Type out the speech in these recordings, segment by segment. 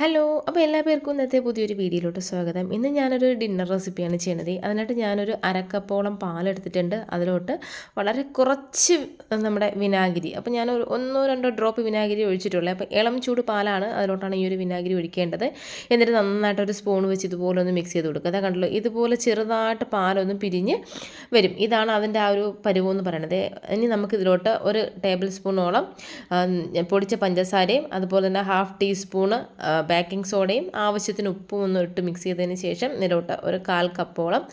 Hello അപ്പോൾ എല്ലാ പേർക്കും ഇന്നത്തെ പുതിയൊരു വീഡിയോയിലോട്ട് സ്വാഗതം. ഇന്ന് ഞാനൊരു ഡിന്നർ റെസിപ്പിയാണ് ചെയ്യണത് അതിനായിട്ട് ഞാനൊരു അരക്കപ്പോളം പാലെടുത്തിട്ടുണ്ട്. അതിലോട്ട് വളരെ കുറച്ച് നമ്മുടെ വിനാഗിരി. അപ്പോൾ ഞാൻ ഒരു ഒന്നോ രണ്ടോ ഡ്രോപ്പ് വിനാഗിരി ഒഴിച്ചിട്ടുള്ളത് അപ്പോൾ ഇളം ചൂട് പാലാണ് അതിലോട്ടാണ് ഈ ഒരു വിനാഗിരി ഒഴിക്കേണ്ടത്. എന്നിട്ട് നന്നായിട്ട് ഒരു സ്പൂൺ വെച്ച് ഇതുപോലെ ഒന്ന് മിക്സ് ചെയ്ത് കൊടുക്കുക. അതാ കണ്ടല്ലോ ഇതുപോലെ ചെറുതായിട്ട് പാലൊന്ന് പിരിഞ്ഞ് വരും. ഇതാണ് അതിന്റെ ആ ഒരു പരുവെന്ന് പറയണത്. ഇനി നമുക്കിതിലോട്ട് ഒരു ടേബിൾ സ്പൂണോളം പൊടിച്ച പഞ്ചസാരയും അതുപോലെ തന്നെ ഹാഫ് ടീസ്പൂണ് ബേക്കിംഗ് സോഡയും ആവശ്യത്തിന് ഉപ്പും ഒന്ന് ഇട്ട് മിക്സ് ചെയ്തതിന് ശേഷം ഇതിലോട്ട് ഒരു കാൽ കപ്പോളം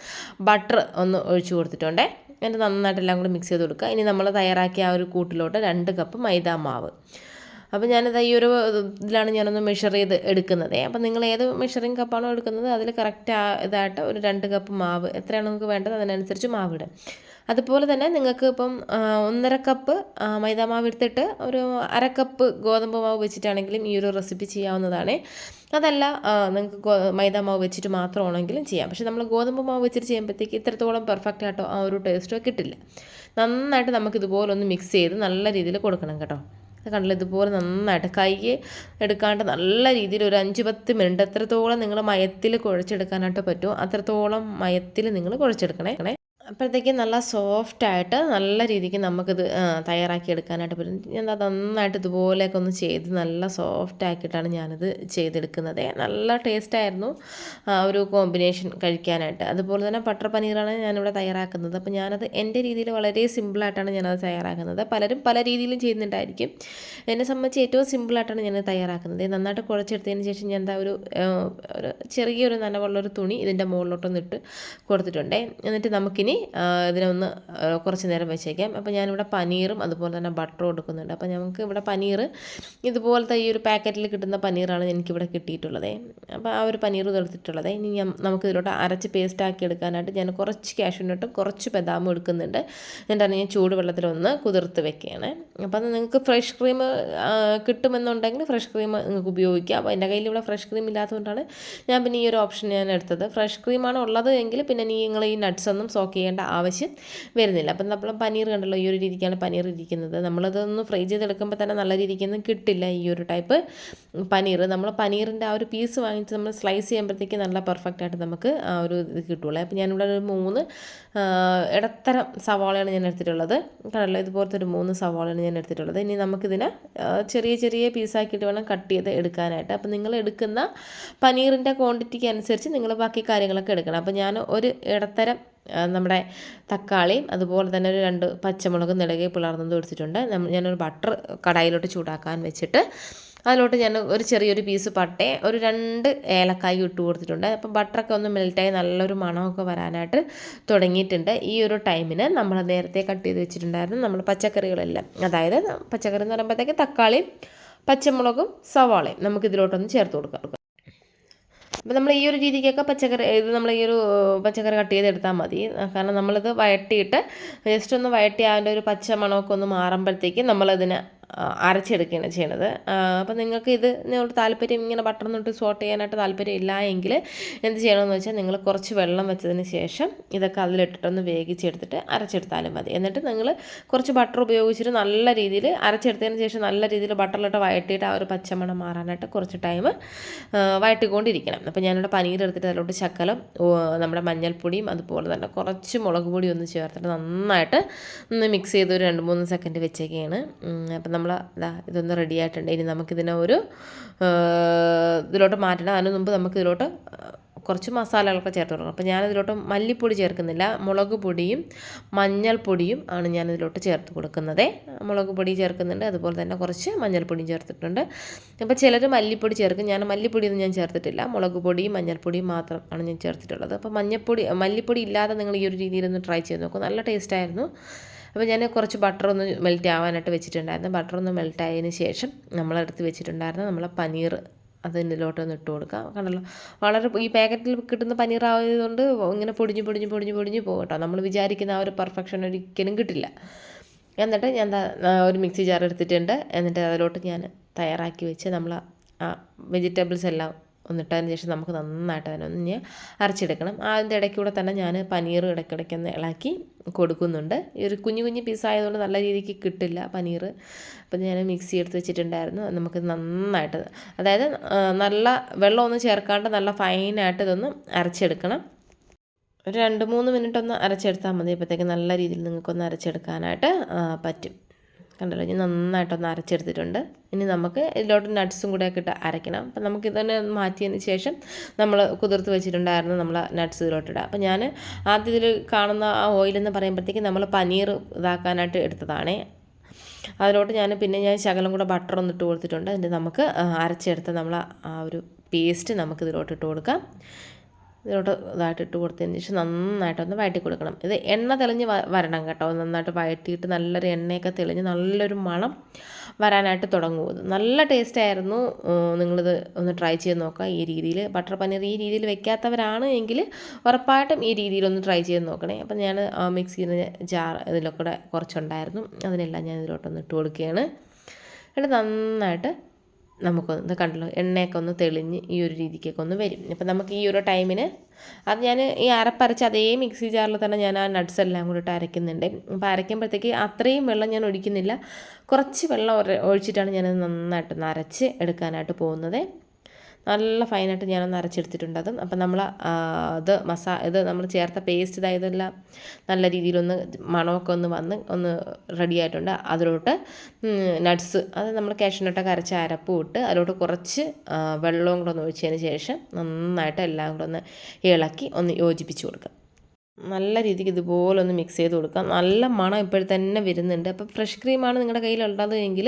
ബട്ടർ ഒന്ന് ഒഴിച്ചു കൊടുത്തിട്ടുണ്ടേ. എന്നിട്ട് നന്നായിട്ട് എല്ലാം കൂടി മിക്സ് ചെയ്ത് കൊടുക്കുക. ഇനി നമ്മൾ തയ്യാറാക്കിയ ആ ഒരു കൂട്ടിലോട്ട് രണ്ട് കപ്പ് മൈദാ മാവ്. അപ്പോൾ ഞാനത് ഈ ഒരു ഇതിലാണ് ഞാനൊന്ന് മെഷർ ചെയ്ത് എടുക്കുന്നത്. അപ്പോൾ നിങ്ങൾ ഏത് മെഷറിങ് കപ്പാണോ എടുക്കുന്നത് അതിൽ കറക്റ്റ് ഇതായിട്ട് ഒരു രണ്ട് കപ്പ് മാവ് എത്രയാണ് നിങ്ങൾക്ക് വേണ്ടത് അതിനനുസരിച്ച് മാവ് ഇടുക. അതുപോലെ തന്നെ നിങ്ങൾക്ക് ഇപ്പം ഒന്നര കപ്പ് മൈദാമാവ് എടുത്തിട്ട് ഒരു അര കപ്പ് ഗോതമ്പ് മാവ് വെച്ചിട്ടാണെങ്കിലും ഈ ഒരു റെസിപ്പി ചെയ്യാവുന്നതാണ്. അതല്ല നിങ്ങൾക്ക് മൈദാമാവ് വെച്ചിട്ട് മാത്രമാണെങ്കിലും ചെയ്യാം. പക്ഷേ നമ്മൾ ഗോതമ്പ് മാവ് വെച്ചിട്ട് ചെയ്യുമ്പോഴത്തേക്ക് ഇത്രത്തോളം പെർഫെക്റ്റ് ആയിട്ടോ ആ ഒരു ടേസ്റ്റോ കിട്ടില്ല. നന്നായിട്ട് നമുക്ക് ഇതുപോലെ ഒന്ന് മിക്സ് ചെയ്ത് നല്ല രീതിയിൽ കൊടുക്കണം കേട്ടോ. കണ്ടില്ല? ഇതുപോലെ നന്നായിട്ട് കൈ എടുക്കാണ്ട് നല്ല രീതിയിൽ ഒരു അഞ്ച് പത്ത് മിനിറ്റ് എത്രത്തോളം നിങ്ങൾ മയത്തിൽ കുഴച്ചെടുക്കാനായിട്ട് പറ്റുമോ അത്രത്തോളം മയത്തിൽ നിങ്ങൾ കുഴച്ചെടുക്കണേ. അപ്പോഴത്തേക്ക് നല്ല സോഫ്റ്റായിട്ട് നല്ല രീതിക്ക് നമുക്കിത് തയ്യാറാക്കി എടുക്കാനായിട്ട് പറ്റും. ഞാൻ അത് നന്നായിട്ട് ഇതുപോലെയൊക്കെ ഒന്ന് ചെയ്ത് നല്ല സോഫ്റ്റ് ആക്കിയിട്ടാണ് ഞാനിത് ചെയ്തെടുക്കുന്നത്. നല്ല ടേസ്റ്റായിരുന്നു ഒരു കോമ്പിനേഷൻ കഴിക്കാനായിട്ട്. അതുപോലെ തന്നെ ബട്ടർ പനീറാണ് ഞാനിവിടെ തയ്യാറാക്കുന്നത്. അപ്പോൾ ഞാനത് എന്റെ രീതിയിൽ വളരെ സിമ്പിളായിട്ടാണ് ഞാനത് തയ്യാറാക്കുന്നത്. പലരും പല രീതിയിലും ചെയ്യുന്നുണ്ടായിരിക്കും. എന്നെ സംബന്ധിച്ച് ഏറ്റവും സിമ്പിളായിട്ടാണ് ഞാനത് തയ്യാറാക്കുന്നത്. നന്നായിട്ട് കുഴച്ചെടുത്തതിന് ശേഷം ഞാൻ എന്താ ഒരു ചെറിയൊരു നനവുള്ളൊരു തുണി ഇതിന്റെ മുകളിലോട്ടൊന്നിട്ട് കൊടുത്തിട്ടുണ്ട്. എന്നിട്ട് നമുക്കിനി ഇതിനെ ഒന്ന് കുറച്ച് നേരം വെച്ചേക്കാം. അപ്പോൾ ഞാനിവിടെ പനീറും അതുപോലെ തന്നെ ബട്ടറും എടുക്കുന്നുണ്ട്. അപ്പോൾ ഞങ്ങൾക്ക് ഇവിടെ പനീർ ഇതുപോലത്തെ ഈ ഒരു പാക്കറ്റിൽ കിട്ടുന്ന പനീറാണ് എനിക്കിവിടെ കിട്ടിയിട്ടുള്ളത്. അപ്പോൾ ആ ഒരു പനീർ തീർത്തിട്ടുള്ളത് ഇനി നമുക്ക് ഇതിലോട്ട് അരച്ച് പേസ്റ്റ് ആക്കി എടുക്കാനായിട്ട് ഞാൻ കുറച്ച് കാഷ്യൂനട്ടും കുറച്ച് ബദാമും എടുക്കുന്നുണ്ട്. എന്നിട്ടാണ് ഞാൻ ചൂടുവെള്ളത്തിലൊന്ന് കുതിർത്ത് വെക്കുകയാണ്. അപ്പോൾ അത് നിങ്ങൾക്ക് ഫ്രഷ് ക്രീം കിട്ടുമെന്നുണ്ടെങ്കിൽ ഫ്രഷ് ക്രീം നിങ്ങൾക്ക് ഉപയോഗിക്കാം. അപ്പോൾ എന്റെ കയ്യിൽ ഇവിടെ ഫ്രഷ് ക്രീം ഇല്ലാത്തതുകൊണ്ടാണ് ഞാൻ പിന്നെ ഈ ഒരു ഓപ്ഷൻ ഞാൻ എടുത്തത്. ഫ്രഷ് ക്രീമാണ് ഉള്ളത് എങ്കിൽ പിന്നെ നിങ്ങൾ ഈ നട്ട്സ് ഒന്നും സോക്ക് ചെയ്യേണ്ട ആവശ്യം വരുന്നില്ല. അപ്പം നമ്മൾ പനീർ കണ്ടല്ലോ ഈ ഒരു രീതിക്കാണ് പനീർ ഇരിക്കുന്നത്. നമ്മളതൊന്ന് ഫ്രൈ ചെയ്തെടുക്കുമ്പോൾ തന്നെ നല്ല രീതിക്കൊന്നും കിട്ടില്ല ഈ ഒരു ടൈപ്പ് പനീർ. നമ്മൾ പനീറിന്റെ ആ ഒരു പീസ് വാങ്ങിച്ച് നമ്മൾ സ്ലൈസ് ചെയ്യുമ്പോഴത്തേക്ക് നല്ല പെർഫെക്റ്റ് ആയിട്ട് നമുക്ക് ആ ഒരു ഇത് കിട്ടുള്ളൂ. അപ്പോൾ ഞാനിവിടെ ഒരു മൂന്ന് ഇടത്തരം സവാളയാണ് ഞാൻ എടുത്തിട്ടുള്ളത്. കണ്ടല്ലോ ഇതുപോലത്തെ ഒരു മൂന്ന് സവാളയാണ് ഞാൻ എടുത്തിട്ടുള്ളത്. ഇനി നമുക്കിതിനെ ചെറിയ ചെറിയ പീസാക്കിയിട്ട് വേണം കട്ട് ചെയ്ത് എടുക്കാനായിട്ട്. അപ്പോൾ നിങ്ങൾ എടുക്കുന്ന പനീറിന്റെ ക്വാണ്ടിറ്റിക്ക് അനുസരിച്ച് നിങ്ങൾ ബാക്കി കാര്യങ്ങളൊക്കെ എടുക്കണം. അപ്പോൾ ഞാൻ ഒരു ഇടത്തരം നമ്മുടെ തക്കാളിയും അതുപോലെ തന്നെ ഒരു രണ്ട് പച്ചമുളക് നിലകെ പിളർന്നത് എടുത്തിട്ടുണ്ട്. ഞാനൊരു ബട്ടർ കടായിലോട്ട് ചൂടാക്കാൻ വെച്ചിട്ട് അതിലോട്ട് ഞാൻ ഒരു ചെറിയൊരു പീസ് പട്ടേ ഒരു രണ്ട് ഏലക്കായി ഇട്ട് കൊടുത്തിട്ടുണ്ട്. അപ്പം ബട്ടറൊക്കെ ഒന്ന് മെൽറ്റായി നല്ലൊരു മണമൊക്കെ വരാനായിട്ട് തുടങ്ങിയിട്ടുണ്ട്. ഈ ഒരു ടൈമിന് നമ്മൾ നേരത്തെ കട്ട് ചെയ്ത് വെച്ചിട്ടുണ്ടായിരുന്നു നമ്മൾ പച്ചക്കറികളെല്ലാം. അതായത് പച്ചക്കറി എന്ന് പറയുമ്പോഴത്തേക്ക് തക്കാളിയും പച്ചമുളകും സവാളയും നമുക്കിതിലോട്ടൊന്ന് ചേർത്ത് കൊടുക്കാം. അപ്പോൾ നമ്മൾ ഈ ഒരു രീതിക്കൊക്കെ പച്ചക്കറി ഇത് നമ്മൾ ഈ ഒരു പച്ചക്കറി കട്ട് ചെയ്തെടുത്താൽ മതി. കാരണം നമ്മളിത് വഴട്ടിയിട്ട് ജസ്റ്റ് ഒന്ന് വഴട്ടി അതിന്റെ ഒരു പച്ച മണമൊക്കെ ഒന്ന് മാറുമ്പോഴത്തേക്കും നമ്മളതിനെ അരച്ചെടുക്കുകയാണ് ചെയ്യണത്. അപ്പോൾ നിങ്ങൾക്ക് ഇത് നിങ്ങളുടെ താല്പര്യം ഇങ്ങനെ ബട്ടർ തൊട്ട് സോട്ട് ചെയ്യാനായിട്ട് താല്പര്യം ഇല്ല എങ്കിൽ എന്ത് ചെയ്യണമെന്ന് വെച്ചാൽ നിങ്ങൾ കുറച്ച് വെള്ളം വെച്ചതിന് ശേഷം ഇതൊക്കെ അതിലിട്ടിട്ടൊന്ന് വേവിച്ചെടുത്തിട്ട് അരച്ചെടുത്താലും മതി. എന്നിട്ട് നിങ്ങൾ കുറച്ച് ബട്ടർ ഉപയോഗിച്ചിട്ട് നല്ല രീതിയിൽ അരച്ചെടുത്തതിന് ശേഷം നല്ല രീതിയിൽ ബട്ടറിലിട്ട് വഴറ്റിയിട്ട് ആ ഒരു പച്ചമണം മാറാനായിട്ട് കുറച്ച് ടൈം വഴട്ടിക്കൊണ്ടിരിക്കണം അപ്പോൾ ഞാനിവിടെ പനീർ എടുത്തിട്ട് അതിലോട്ട് ശക്കലം നമ്മുടെ മഞ്ഞൾപ്പൊടിയും അതുപോലെ തന്നെ കുറച്ച് മുളക് പൊടിയും ഒന്ന് ചേർത്തിട്ട് നന്നായിട്ട് ഒന്ന് മിക്സ് ചെയ്ത് ഒരു രണ്ട് മൂന്ന് സെക്കൻഡ് വെച്ചേക്കാണ്. അപ്പം നമ്മൾ ഇതാ ഇതൊന്ന് റെഡി ആയിട്ടുണ്ട്. ഇനി നമുക്കിതിനെ ഒരു ഇതിലോട്ട് മാറ്റണം. അതിന് മുമ്പ് നമുക്ക് ഇതിലോട്ട് കുറച്ച് മസാലകളൊക്കെ ചേർത്ത് കൊടുക്കണം. അപ്പോൾ ഞാനിതിലോട്ട് മല്ലിപ്പൊടി ചേർക്കുന്നില്ല. മുളക് പൊടിയും മഞ്ഞൾപ്പൊടിയും ആണ് ഞാനിതിലോട്ട് ചേർത്ത് കൊടുക്കുന്നത്. മുളക് പൊടി ചേർക്കുന്നുണ്ട്. അതുപോലെ തന്നെ കുറച്ച് മഞ്ഞൾപ്പൊടിയും ചേർത്തിട്ടുണ്ട്. അപ്പോൾ ചിലർ മല്ലിപ്പൊടി ചേർക്കും. ഞാൻ മല്ലിപ്പൊടിയൊന്നും ഞാൻ ചേർത്തിട്ടില്ല. മുളക് പൊടിയും മഞ്ഞൾപ്പൊടിയും മാത്രം ആണ് ഞാൻ ചേർത്തിട്ടുള്ളത്. അപ്പോൾ മഞ്ഞൾപ്പൊടി മല്ലിപ്പൊടി ഇല്ലാതെ നിങ്ങൾ ഈ ഒരു രീതിയിലൊന്ന് ട്രൈ ചെയ്ത് നോക്കും. നല്ല ടേസ്റ്റായിരുന്നു അപ്പോൾ ഞാൻ കുറച്ച് ബട്ടർ ഒന്ന് മെൽറ്റ് ആവാനായിട്ട് വെച്ചിട്ടുണ്ടായിരുന്നു. ബട്ടർ ഒന്ന് മെൽറ്റ് ആയതിന് ശേഷം നമ്മളെടുത്ത് വെച്ചിട്ടുണ്ടായിരുന്നു. നമ്മളെ പനീർ അതിലോട്ടൊന്ന് ഇട്ട് കൊടുക്കുക കണ്ടല്ലോ? വളരെ ഈ പാക്കറ്റിൽ കിട്ടുന്ന പനീർ ആയതുകൊണ്ട് ഇങ്ങനെ പൊടിഞ്ഞ് പൊടിഞ്ഞ് പൊടിഞ്ഞ് പൊടിഞ്ഞ് പോകും കേട്ടോ. നമ്മൾ വിചാരിക്കുന്ന ആ ഒരു പെർഫെക്ഷൻ ഒരിക്കലും കിട്ടില്ല. എന്നിട്ട് ഞാൻ ഒരു മിക്സി ജാർ എടുത്തിട്ടുണ്ട്. എന്നിട്ട് അതിലോട്ട് ഞാൻ തയ്യാറാക്കി വെച്ച് നമ്മൾ ആ വെജിറ്റബിൾസ് എല്ലാം ഒന്നിട്ടതിന് ശേഷം നമുക്ക് നന്നായിട്ട് ഇനി അരച്ചെടുക്കണം. അതിന്റെ ഇടയ്ക്കൂടെ തന്നെ ഞാൻ പനീർ ഇടയ്ക്കിടയ്ക്കൊന്ന് ഇളക്കി കൊടുക്കുന്നുണ്ട്. ഈ ഒരു കുഞ്ഞു കുഞ്ഞു പീസായതുകൊണ്ട് നല്ല രീതിക്ക് കിട്ടില്ല പനീർ. അപ്പം ഞാൻ മിക്സി എടുത്ത് വെച്ചിട്ടുണ്ടായിരുന്നു. നമുക്ക് നന്നായിട്ട് അതായത് നല്ല വെള്ളമൊന്നും ചേർക്കാണ്ട് നല്ല ഫൈനായിട്ട് ഇതൊന്ന് അരച്ചെടുക്കണം. ഒരു രണ്ട് മൂന്ന് മിനിറ്റ് ഒന്ന് അരച്ചെടുത്താൽ മതി. അപ്പോഴത്തേക്ക് നല്ല രീതിയിൽ നിങ്ങൾക്കൊന്ന് അരച്ചെടുക്കാനായിട്ട് പറ്റും. കണ്ടല്ലോ ഇനി നന്നായിട്ടൊന്ന് അരച്ചെടുത്തിട്ടുണ്ട്. ഇനി നമുക്ക് ഇതിലോട്ട് നട്ട്സും കൂടെ ഒക്കെ ഇട്ട് അരയ്ക്കണം. അപ്പം നമുക്ക് ഇതന്നെ മാറ്റിയതിന് ശേഷം നമ്മൾ കുതിർത്ത് വെച്ചിട്ടുണ്ടായിരുന്നു നമ്മൾ നട്ട്സ് ഇതിലോട്ട് ഇടാം അപ്പം ഞാൻ ആദ്യം ഇതിൽ കാണുന്ന ആ ഓയിലെന്ന് പറയുമ്പോഴത്തേക്ക് നമ്മൾ പനീർ ഇതാക്കാനായിട്ട് എടുത്തതാണേ. അതിലോട്ട് ഞാൻ പിന്നെ ഞാൻ ശകലം കൂടെ ബട്ടർ ഒന്ന് ഇട്ട് കൊടുത്തിട്ടുണ്ട്. അതിന്റെ നമുക്ക് അരച്ചെടുത്ത് നമ്മൾ ആ ഒരു പേസ്റ്റ് നമുക്ക് ഇതിലോട്ട് ഇട്ട് കൊടുക്കാം. ഇതിലോട്ട് ഇതായിട്ട് ഇട്ട് കൊടുത്തതിന് ശേഷം നന്നായിട്ടൊന്ന് വഴറ്റി കൊടുക്കണം. ഇത് എണ്ണ തെളിഞ്ഞ് വരണം കേട്ടോ. നന്നായിട്ട് വഴറ്റിയിട്ട് നല്ലൊരു എണ്ണയൊക്കെ തെളിഞ്ഞ് നല്ലൊരു മണം വരാനായിട്ട് തുടങ്ങും. നല്ല ടേസ്റ്റ് ആയിരുന്നു. നിങ്ങളിത് ഒന്ന് ട്രൈ ചെയ്ത് നോക്കുക. ഈ രീതിയിൽ ബട്ടർ പനീർ ഈ രീതിയിൽ വെക്കാത്തവരാണ് എങ്കിൽ ഉറപ്പായിട്ടും ഈ രീതിയിൽ ഒന്ന് ട്രൈ ചെയ്ത് നോക്കണേ. അപ്പം ഞാൻ മിക്സിയിൽ ജാർ ഇതിലൊക്കെ കുറച്ചുണ്ടായിരുന്നു. അതിനെല്ലാം ഞാൻ ഇതിലോട്ടൊന്ന് ഇട്ട് കൊടുക്കുകയാണ്. എന്നിട്ട് നന്നായിട്ട് നമുക്കൊന്ന് കണ്ടല്ലോ എണ്ണയൊക്കെ ഒന്ന് തെളിഞ്ഞ് ഈ ഒരു രീതിക്കൊക്കെ ഒന്ന് വരും. അപ്പം നമുക്ക് ഈ ഒരു ടൈമിന് അത് ഞാൻ ഈ അരപ്പരച്ച് അതേ മിക്സി ജാറിൽ തന്നെ ഞാൻ ആ നട്ട്സ് എല്ലാം കൂടിയിട്ട് അരയ്ക്കുന്നുണ്ട്. അപ്പോൾ അരയ്ക്കുമ്പോഴത്തേക്ക് അത്രയും വെള്ളം ഞാൻ ഒഴിക്കുന്നില്ല. കുറച്ച് വെള്ളം ഒഴിച്ചിട്ടാണ് ഞാനത് നന്നായിട്ടൊന്ന് അരച്ച് എടുക്കാനായിട്ട് പോകുന്നത്. നല്ല ഫൈനായിട്ട് ഞാനൊന്ന് അരച്ചെടുത്തിട്ടുണ്ട് അതും. അപ്പം നമ്മൾ അത് മസാ ഇത് നമ്മൾ ചേർത്ത പേസ്റ്റ് ഇതായതെല്ലാം നല്ല രീതിയിലൊന്ന് മണമൊക്കെ ഒന്ന് വന്ന് ഒന്ന് റെഡി ആയിട്ടുണ്ട്. അതിലോട്ട് നട്ട്സ് അത് നമ്മൾ കാഷ്നട്ടൊക്കെ അരച്ച അരപ്പ് ഇട്ട് അതിലോട്ട് കുറച്ച് വെള്ളവും കൂടെ ഒന്ന് ഒഴിച്ചതിന് ശേഷം നന്നായിട്ട് എല്ലാം കൂടെ ഒന്ന് ഇളക്കി ഒന്ന് യോജിപ്പിച്ച് കൊടുക്കുക. നല്ല രീതിക്ക് ഇതുപോലെ ഒന്ന് മിക്സ് ചെയ്ത് കൊടുക്കാം. നല്ല മണം ഇപ്പോഴത്തന്നെ വരുന്നുണ്ട്. അപ്പോൾ ഫ്രഷ് ക്രീമാണ് നിങ്ങളുടെ കയ്യിലുള്ളത് എങ്കിൽ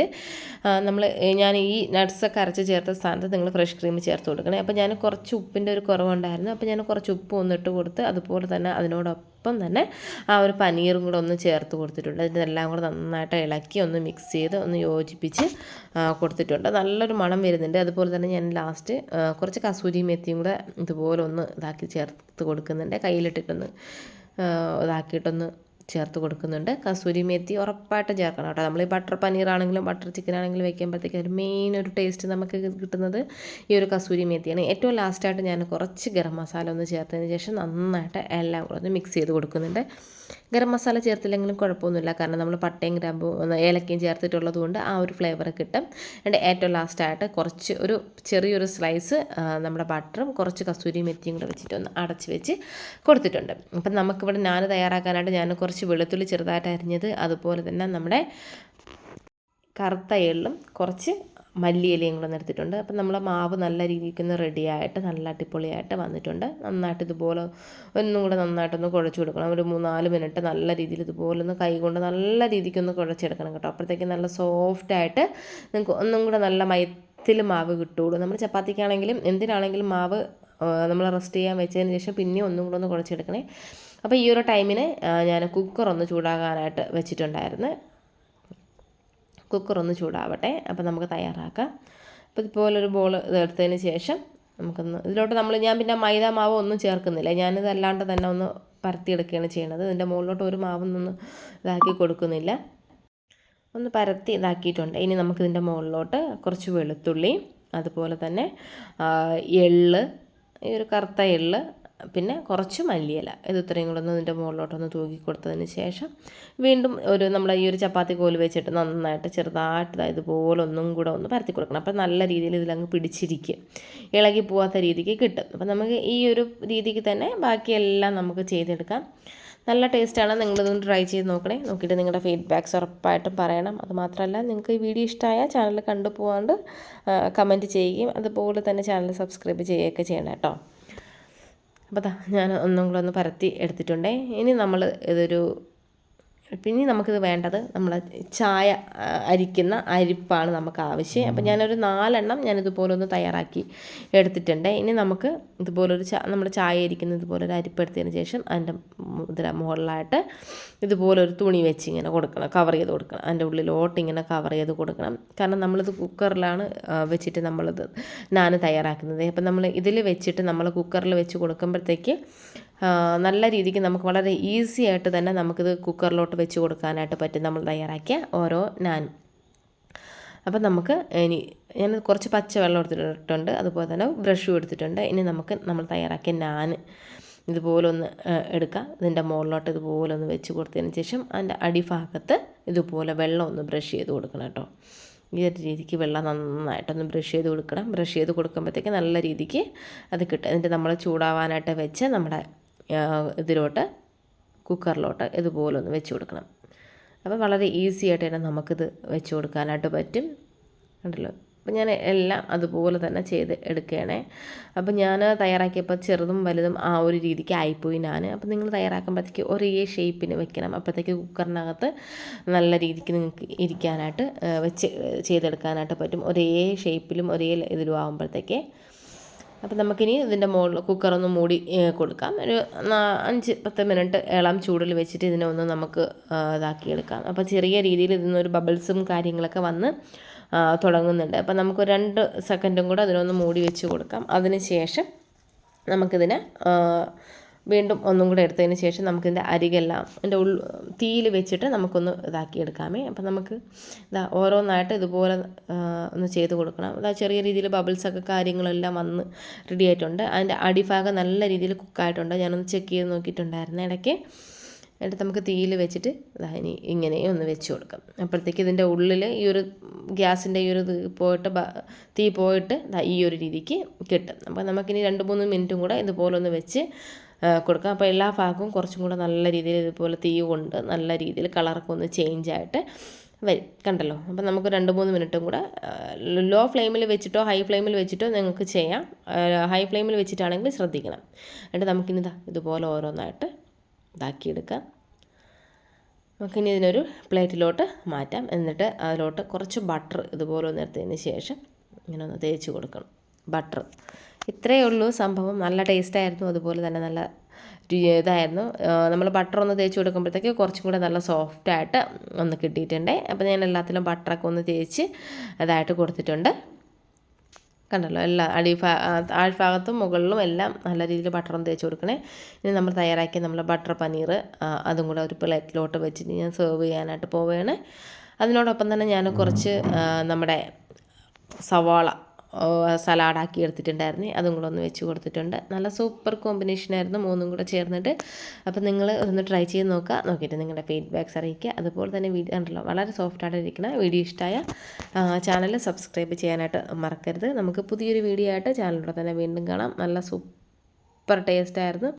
നമ്മൾ ഞാൻ ഈ നട്ട്സൊക്കെ അരച്ച് ചേർത്ത സ്ഥാനത്ത് നിങ്ങൾ ഫ്രഷ് ക്രീം ചേർത്ത് കൊടുക്കണേ. അപ്പോൾ ഞാൻ കുറച്ച് ഉപ്പിന്റെ ഒരു കുറവുണ്ടായിരുന്നു. അപ്പോൾ ഞാൻ കുറച്ച് ഉപ്പ് ഒന്നിട്ട് കൊടുത്ത് അതുപോലെ തന്നെ അതിനോടൊപ്പം തന്നെ ആ ഒരു പനീറും കൂടെ ഒന്ന് ചേർത്ത് കൊടുത്തിട്ടുണ്ട്. അതിന്റെ എല്ലാം കൂടെ നന്നായിട്ട് ഇളക്കി ഒന്ന് മിക്സ് ചെയ്ത് ഒന്ന് യോജിപ്പിച്ച് കൊടുത്തിട്ടുണ്ട്. നല്ലൊരു മണം വരുന്നുണ്ട്. അതുപോലെ തന്നെ ഞാൻ ലാസ്റ്റ് കുറച്ച് കസൂരി മെത്തിയും കൂടെ ഇതുപോലെ ഒന്ന് ഇതാക്കി ചേർത്ത് കൊടുക്കുന്നുണ്ട്. കയ്യിലിട്ടിട്ടൊന്ന് ഇതാക്കിയിട്ടൊന്ന് ചേർത്ത് കൊടുക്കുന്നുണ്ട്. കസൂരി മേത്തി ഉറപ്പായിട്ട് ചേർക്കണം കേട്ടോ. നമ്മൾ ഈ ബട്ടർ പനീർ ആണെങ്കിലും ബട്ടർ ചിക്കൻ ആണെങ്കിലും വെക്കുമ്പോഴത്തേക്ക് ഒരു മെയിൻ ഒരു ടേസ്റ്റ് നമുക്ക് കിട്ടുന്നത് ഈ ഒരു കസൂരി മേത്തിയാണ്. ഏറ്റവും ലാസ്റ്റായിട്ട് ഞാൻ കുറച്ച് ഗരം മസാല ഒന്ന് ചേർത്തതിന് ശേഷം നന്നായിട്ട് എല്ലാം കൂടെ ഒന്ന് മിക്സ് ചെയ്ത് കൊടുക്കുന്നുണ്ട്. ഗരം മസാല ചേർത്തില്ലെങ്കിലും കുഴപ്പമൊന്നുമില്ല. കാരണം നമ്മൾ പട്ടയും ഗ്രാമ്പും ഏലക്കയും ചേർത്തിട്ടുള്ളത് കൊണ്ട് ആ ഒരു ഫ്ലേവർ കിട്ടും. ആൻഡ് ഏറ്റവും ലാസ്റ്റായിട്ട് കുറച്ച് ഒരു ചെറിയൊരു സ്ലൈസ് നമ്മുടെ ബട്ടറും കുറച്ച് കസൂരി മെത്തിയും കൂടെ വെച്ചിട്ട് ഒന്ന് അടച്ച് വെച്ച് കൊടുത്തിട്ടുണ്ട്. അപ്പം നമുക്കിവിടെ ഞാൻ തയ്യാറാക്കാനായിട്ട് ഞാൻ കുറച്ച് വെളുത്തുള്ളി ചെറുതായിട്ട് അരിഞ്ഞത് അതുപോലെ തന്നെ നമ്മുടെ കറുത്ത എള്ളും കുറച്ച് മല്ലിയിലയും കൂടെ നിർത്തിയിട്ടുണ്ട് അപ്പം നമ്മളെ മാവ് നല്ല രീതിക്ക് ഒന്ന് റെഡിയായിട്ട് നല്ല അടിപൊളിയായിട്ട് വന്നിട്ടുണ്ട്. നന്നായിട്ട് ഇതുപോലെ ഒന്നും കൂടെ നന്നായിട്ടൊന്ന് കുഴച്ച് കൊടുക്കണം. ഒരു മൂന്നാൽ മിനിറ്റ് നല്ല രീതിയിൽ ഇതുപോലെ ഒന്ന് കൈ കൊണ്ട് നല്ല രീതിക്കൊന്ന് കുഴച്ചെടുക്കണം കേട്ടോ. അപ്പോഴത്തേക്ക് നല്ല സോഫ്റ്റായിട്ട് നിങ്ങൾക്ക് ഒന്നും കൂടെ നല്ല മയത്തിൽ മാവ് കിട്ടുകയുള്ളൂ നമ്മൾ ചപ്പാത്തിക്കാണെങ്കിലും എന്തിനാണെങ്കിലും മാവ് നമ്മൾ റെസ്റ്റ് ചെയ്യാൻ വെച്ചതിന് ശേഷം പിന്നെ ഒന്നും കൂടെ ഒന്ന് കുഴച്ചെടുക്കണേ അപ്പോൾ ഈ ഒരു ടൈമിന് ഞാൻ കുക്കർ ഒന്ന് ചൂടാകാനായിട്ട് വെച്ചിട്ടുണ്ടായിരുന്നു. കുക്കർ ഒന്ന് ചൂടാവട്ടെ. അപ്പോൾ നമുക്ക് തയ്യാറാക്കാം. അപ്പോൾ ഇതുപോലൊരു ബോൾ ഇതെടുത്തതിന് ശേഷം നമുക്കൊന്ന് ഇതിലോട്ട് നമ്മൾ ഞാൻ പിന്നെ മൈദ മാവ് ഒന്നും ചേർക്കുന്നില്ല. ഞാനിത് അല്ലാണ്ട് തന്നെ ഒന്ന് പരത്തിയെടുക്കുകയാണ് ചെയ്യുന്നത്. ഇതിന്റെ മുകളിലോട്ട് ഒരു മാവൊന്നും ഇതാക്കി കൊടുക്കുന്നില്ല. ഒന്ന് പരത്തി ഇതാക്കിയിട്ടുണ്ട്. ഇനി നമുക്കിതിന്റെ മുകളിലോട്ട് കുറച്ച് വെളുത്തുള്ളി അതുപോലെ തന്നെ എള്ള് ഈ ഒരു കറുത്ത എള്ള് പിന്നെ കുറച്ച് മല്ലിയില. ഇത് ഇത്രയും കൂടെ ഒന്ന് ഇതിന്റെ മുകളിലോട്ടൊന്ന് തൂക്കി കൊടുത്തതിന് ശേഷം വീണ്ടും ഒരു നമ്മൾ ഈ ഒരു ചപ്പാത്തി കോൽ വെച്ചിട്ട് നന്നായിട്ട് ചെറുതായിട്ട് ഇതുപോലെ ഒന്നും കൂടെ ഒന്ന് പരത്തി കൊടുക്കണം. അപ്പോൾ നല്ല രീതിയിൽ ഇതിലങ്ങ് പിടിച്ചിരിക്കും. ഇളകി പോവാത്ത രീതിക്ക് കിട്ടും. അപ്പോൾ നമുക്ക് ഈ ഒരു രീതിക്ക് തന്നെ ബാക്കിയെല്ലാം നമുക്ക് ചെയ്തെടുക്കാം. നല്ല ടേസ്റ്റാണ്. നിങ്ങളിതൊന്ന് ട്രൈ ചെയ്ത് നോക്കണേ. നോക്കിയിട്ട് നിങ്ങളുടെ ഫീഡ്ബാക്ക്സ് ഉറപ്പായിട്ടും പറയണം. അതുമാത്രമല്ല നിങ്ങൾക്ക് ഈ വീഡിയോ ഇഷ്ടമായ ചാനൽ കണ്ടു പോകാണ്ട് കമന്റ് ചെയ്യുകയും അതുപോലെ തന്നെ ചാനൽ സബ്സ്ക്രൈബ് ചെയ്യുകയൊക്കെ ചെയ്യണം കേട്ടോ. അപ്പോൾ ഞാൻ ഒന്നും കൂടെ ഒന്ന് പരത്തി എടുത്തിട്ടുണ്ടേ. ഇനി നമ്മൾ ഇതൊരു പിന്നെ നമുക്കിത് വേണ്ടത് നമ്മൾ ചായ അരിക്കുന്ന അരിപ്പാണ് നമുക്ക് ആവശ്യം. അപ്പം ഞാനൊരു നാലെണ്ണം ഞാനിതുപോലെ ഒന്ന് തയ്യാറാക്കി എടുത്തിട്ടുണ്ട്. ഇനി നമുക്ക് ഇതുപോലൊരു ചാ നമ്മൾ ചായ അരിക്കുന്ന ഇതുപോലൊരു അരിപ്പ് എടുത്തതിന് ശേഷം അതിന്റെ ഇതിന്റെ മുകളിലായിട്ട് ഇതുപോലൊരു തുണി വെച്ച് ഇങ്ങനെ കൊടുക്കണം കവർ ചെയ്ത് കൊടുക്കണം. അതിന്റെ ഉള്ളിലോട്ട് ഇങ്ങനെ കവർ ചെയ്ത് കൊടുക്കണം. കാരണം നമ്മളിത് കുക്കറിലാണ് വെച്ചിട്ട് നമ്മളിത് നാന് തയ്യാറാക്കുന്നത്. അപ്പം നമ്മൾ ഇതിൽ വെച്ചിട്ട് നമ്മൾ കുക്കറിൽ വെച്ച് കൊടുക്കുമ്പോഴത്തേക്ക് നല്ല രീതിക്ക് നമുക്ക് വളരെ ഈസി ആയിട്ട് തന്നെ നമുക്കിത് കുക്കറിലോട്ട് വെച്ച് കൊടുക്കാനായിട്ട് പറ്റും. നമ്മൾ തയ്യാറാക്കിയ ഓരോ നാൻ. അപ്പം നമുക്ക് ഇനി ഞാൻ കുറച്ച് പച്ചവെള്ളം എടുത്തിട്ടുണ്ട്. അതുപോലെ തന്നെ ബ്രഷും എടുത്തിട്ടുണ്ട്. ഇനി നമുക്ക് നമ്മൾ തയ്യാറാക്കിയ നാൻ ഇതുപോലെ ഒന്ന് എടുക്കുക ഇതിന്റെ മുകളിലോട്ട് ഇതുപോലെ ഒന്ന് വെച്ച് കൊടുത്തതിന് ശേഷം അതിന്റെ അടിഭാഗത്ത് ഇതുപോലെ വെള്ളം ഒന്ന് ബ്രഷ് ചെയ്ത് കൊടുക്കണം കേട്ടോ. ഈ ഒരു രീതിക്ക് വെള്ളം നന്നായിട്ടൊന്ന് ബ്രഷ് ചെയ്ത് കൊടുക്കണം. ബ്രഷ് ചെയ്ത് കൊടുക്കുമ്പോഴത്തേക്ക് നല്ല രീതിക്ക് അത് കിട്ടും. എന്നിട്ട് നമ്മൾ ചൂടാവാനായിട്ട് വെച്ച് നമ്മുടെ ഇതിലോട്ട് കുക്കറിലോട്ട് ഇതുപോലെ ഒന്ന് വെച്ച് കൊടുക്കണം. അപ്പോൾ വളരെ ഈസി ആയിട്ട് തന്നെ നമുക്കിത് വെച്ച് കൊടുക്കാനായിട്ട് പറ്റും. കണ്ടല്ലോ? അപ്പം ഞാൻ എല്ലാം അതുപോലെ തന്നെ ചെയ്ത് എടുക്കുകയാണേ. അപ്പം ഞാൻ തയ്യാറാക്കിയപ്പോൾ ചെറുതും വലുതും ആ ഒരു രീതിക്ക് ആയിപ്പോയി ഞാൻ. അപ്പം നിങ്ങൾ തയ്യാറാക്കുമ്പോഴത്തേക്ക് ഒരേ ഷേപ്പിന് വെക്കണം. അപ്പോഴത്തേക്ക് കുക്കറിനകത്ത് നല്ല രീതിക്ക് നിങ്ങൾക്ക് ഇരിക്കാനായിട്ട് വെച്ച് ചെയ്തെടുക്കാനായിട്ട് പറ്റും. ഒരേ ഷേപ്പിലും ഒരേ ഇതിലും ആകുമ്പോഴത്തേക്ക് അപ്പം നമുക്കിനി ഇതിന്റെ മുകളിൽ കുക്കറൊന്ന് മൂടി കൊടുക്കാം. ഒരു അഞ്ച് പത്ത് മിനിറ്റ് ഇളം ചൂടിൽ വെച്ചിട്ട് ഇതിനെ ഒന്ന് നമുക്ക് ഇതാക്കിയെടുക്കാം. അപ്പോൾ ചെറിയ രീതിയിൽ ഇതിനൊരു ബബിൾസും കാര്യങ്ങളൊക്കെ വന്ന് തുടങ്ങുന്നുണ്ട്. അപ്പോൾ നമുക്ക് രണ്ട് സെക്കൻഡും കൂടെ അതിനൊന്ന് മൂടി വെച്ച് കൊടുക്കാം. അതിന് ശേഷം നമുക്കിതിനെ വീണ്ടും ഒന്നും കൂടെ എടുത്തതിന് ശേഷം നമുക്കിതിന്റെ അരികെല്ലാം അതിന്റെ ഉൾ തീയിൽ വെച്ചിട്ട് നമുക്കൊന്ന് ഇതാക്കി എടുക്കാമേ അപ്പം നമുക്ക് ഇതാ ഓരോന്നായിട്ട് ഇതുപോലെ ഒന്ന് ചെയ്ത് കൊടുക്കണം. അതാ ചെറിയ രീതിയിൽ ബബിൾസൊക്കെ കാര്യങ്ങളെല്ലാം വന്ന് റെഡി ആയിട്ടുണ്ട്. അതിന്റെ അടിഭാഗം നല്ല രീതിയിൽ കുക്കായിട്ടുണ്ട്. ഞാനൊന്ന് ചെക്ക് ചെയ്ത് നോക്കിയിട്ടുണ്ടായിരുന്നു ഇടയ്ക്ക്. എന്നിട്ട് നമുക്ക് തീയിൽ വെച്ചിട്ട് ഇതാ ഇനി ഇങ്ങനെ ഒന്ന് വെച്ച് കൊടുക്കാം. അപ്പോഴത്തേക്ക് ഇതിന്റെ ഉള്ളിൽ ഈ ഒരു ഗ്യാസിന്റെ ഈ ഒരു പോയിട്ട് തീ പോയിട്ട് ഈ ഒരു രീതിക്ക് കിട്ടും. അപ്പോൾ നമുക്കിനി രണ്ട് മൂന്ന് മിനിറ്റും കൂടെ ഇതുപോലെ ഒന്ന് വെച്ച് കൊടുക്കാം. അപ്പോൾ എല്ലാ ഭാഗവും കുറച്ചും കൂടെ നല്ല രീതിയിൽ ഇതുപോലെ തീ കൊണ്ട് നല്ല രീതിയിൽ കളറൊക്കെ ഒന്ന് ചേഞ്ച് ആയിട്ട് വരും. കണ്ടല്ലോ? അപ്പോൾ നമുക്ക് രണ്ട് മൂന്ന് മിനിറ്റും കൂടെ ലോ ഫ്ലെയിമിൽ വെച്ചിട്ടോ ഹൈ ഫ്ലെയിമിൽ വെച്ചിട്ടോ നിങ്ങൾക്ക് ചെയ്യാം. ഹൈ ഫ്ലെയിമിൽ വെച്ചിട്ടാണെങ്കിൽ ശ്രദ്ധിക്കണം. എന്നിട്ട് നമുക്കിനി ഇതാ ഇതുപോലെ ഓരോന്നായിട്ട് ഇതാക്കിയെടുക്കാം. നമുക്കിനി ഇതിനൊരു പ്ലേറ്റിലോട്ട് മാറ്റാം. എന്നിട്ട് അതിലോട്ട് കുറച്ച് ബട്ടർ ഇതുപോലെ ഒന്ന് എടുത്തതിന് ശേഷം ഇങ്ങനെ ഒന്ന് തേച്ച് കൊടുക്കണം. ബട്ടർ ഇത്രയേ ഉള്ളൂ സംഭവം. നല്ല ടേസ്റ്റായിരുന്നു അതുപോലെ തന്നെ നല്ല ഇതായിരുന്നു. നമ്മൾ ബട്ടർ ഒന്ന് തേച്ച് കൊടുക്കുമ്പോഴത്തേക്ക് കുറച്ചും കൂടെ നല്ല സോഫ്റ്റായിട്ട് ഒന്ന് കിട്ടിയിട്ടുണ്ട്. അപ്പോൾ ഞാൻ എല്ലാത്തിലും ബട്ടറൊക്കെ ഒന്ന് തേച്ച് അതായിട്ട് കൊടുത്തിട്ടുണ്ട്. കണ്ടല്ലോ? എല്ലാ അടി ആഴ്ഭാഗത്തും മുകളിലും എല്ലാം നല്ല രീതിയിൽ ഒന്ന് തേച്ച് കൊടുക്കണേ. ഇനി നമ്മൾ തയ്യാറാക്കിയ നമ്മൾ ബട്ടർ പനീർ അതും കൂടെ ഒരു പ്ലേറ്റിലോട്ട് വെച്ചിട്ട് ഞാൻ സെർവ് ചെയ്യാനായിട്ട് പോവുകയാണ്. അതിനോടൊപ്പം തന്നെ ഞാൻ കുറച്ച് നമ്മുടെ സവാള സലാഡാക്കി എടുത്തിട്ടുണ്ടായിരുന്നു. അതും കൂടെ ഒന്ന് വെച്ച് കൊടുത്തിട്ടുണ്ട്. നല്ല സൂപ്പർ കോമ്പിനേഷനായിരുന്നു മൂന്നും കൂടെ ചേർന്നിട്ട് അപ്പോൾ നിങ്ങൾ ഒന്ന് ട്രൈ ചെയ്ത് നോക്കുക നോക്കിയിട്ട് നിങ്ങളുടെ ഫീഡ്ബാക്ക്സ് അറിയിക്കുക. അതുപോലെ തന്നെ വീഡിയോ ഉണ്ടല്ലോ വളരെ സോഫ്റ്റായിട്ട് ഇരിക്കുന്ന വീഡിയോ ഇഷ്ടമായ ചാനൽ സബ്സ്ക്രൈബ് ചെയ്യാനായിട്ട് മറക്കരുത്. നമുക്ക് പുതിയൊരു വീഡിയോ ആയിട്ട് ചാനലിലൂടെ തന്നെ വീണ്ടും കാണാം. നല്ല സൂപ്പർ ടേസ്റ്റ് ആയിരുന്നു.